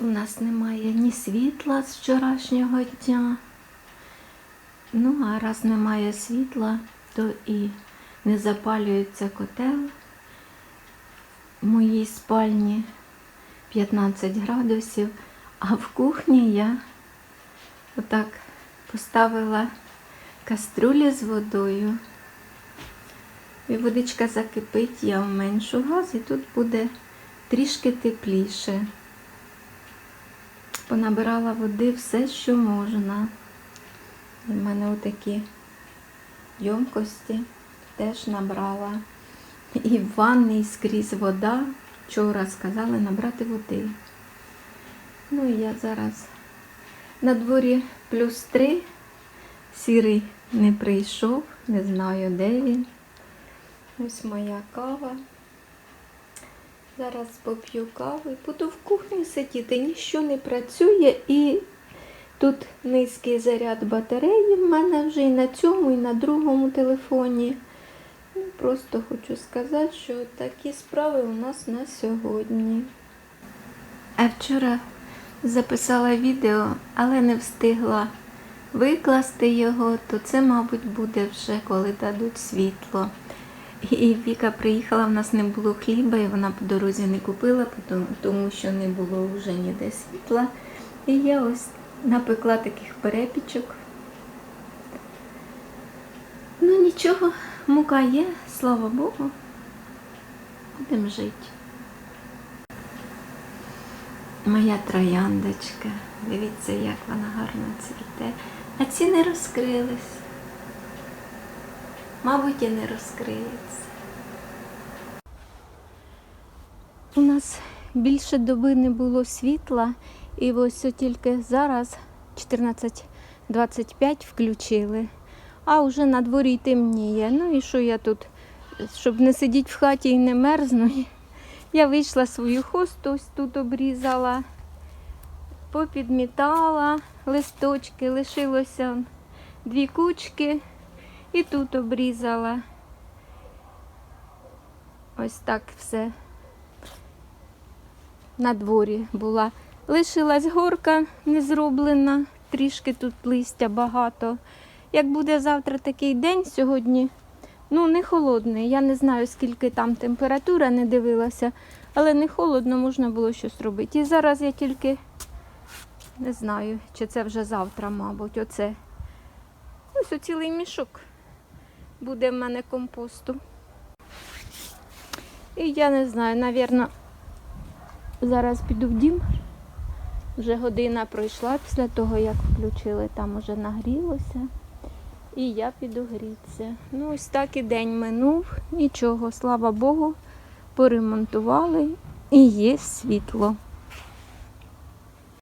У нас немає ні світла з вчорашнього дня. Ну, а раз немає світла, то і не запалюється котел. В моїй спальні 15 градусів, а в кухні я отак поставила каструлю з водою. І водичка закипить, я уменшу газ, і тут буде трішки тепліше. Понабирала води все, що можна. В мене отакі ємкості теж набрала. І в ванній скрізь вода. Вчора сказали набрати води. Ну і я зараз на дворі плюс три. Сірий не прийшов, не знаю, де він. Ось моя кава. Зараз поп'ю каву буду в кухні сидіти. Ніщо не працює і тут низький заряд батареї в мене вже і на цьому, і на другому телефоні. Ну, просто хочу сказати, що такі справи у нас на сьогодні. А вчора записала відео, але не встигла викласти його, то це, мабуть, буде вже коли дадуть світло. І Віка приїхала, в нас не було хліба, і вона по дорозі не купила, тому- що не було вже ніде світла. І я ось напекла таких перепічок. Ну нічого, мука є, слава Богу. Будемо жити. Моя трояндочка. Дивіться, як вона гарно цвіте. А ці не розкрились. Мабуть, і не розкриється. У нас більше доби не було світла, і ось тільки зараз 14.25 включили, а вже на дворі темніє. Ну і що я тут, щоб не сидіти в хаті і не мерзнути, я вийшла свою хосту, ось тут обрізала, попідмітала листочки, лишилося дві кучки. І тут обрізала. Ось так все на дворі була. Лишилась горка не зроблена, трішки тут листя багато. Як буде завтра такий день сьогодні, ну не холодний. Я не знаю, скільки там температура, не дивилася, але не холодно, можна було щось робити. І зараз я тільки не знаю, чи це вже завтра, мабуть, оце. Ось цілий мішок буде в мене компосту. І я не знаю, навірно, зараз піду в дім. Вже година пройшла після того, як включили, там уже нагрілося. І я піду грітися. Ну, ось так і день минув. Нічого, слава Богу, поремонтували і є світло.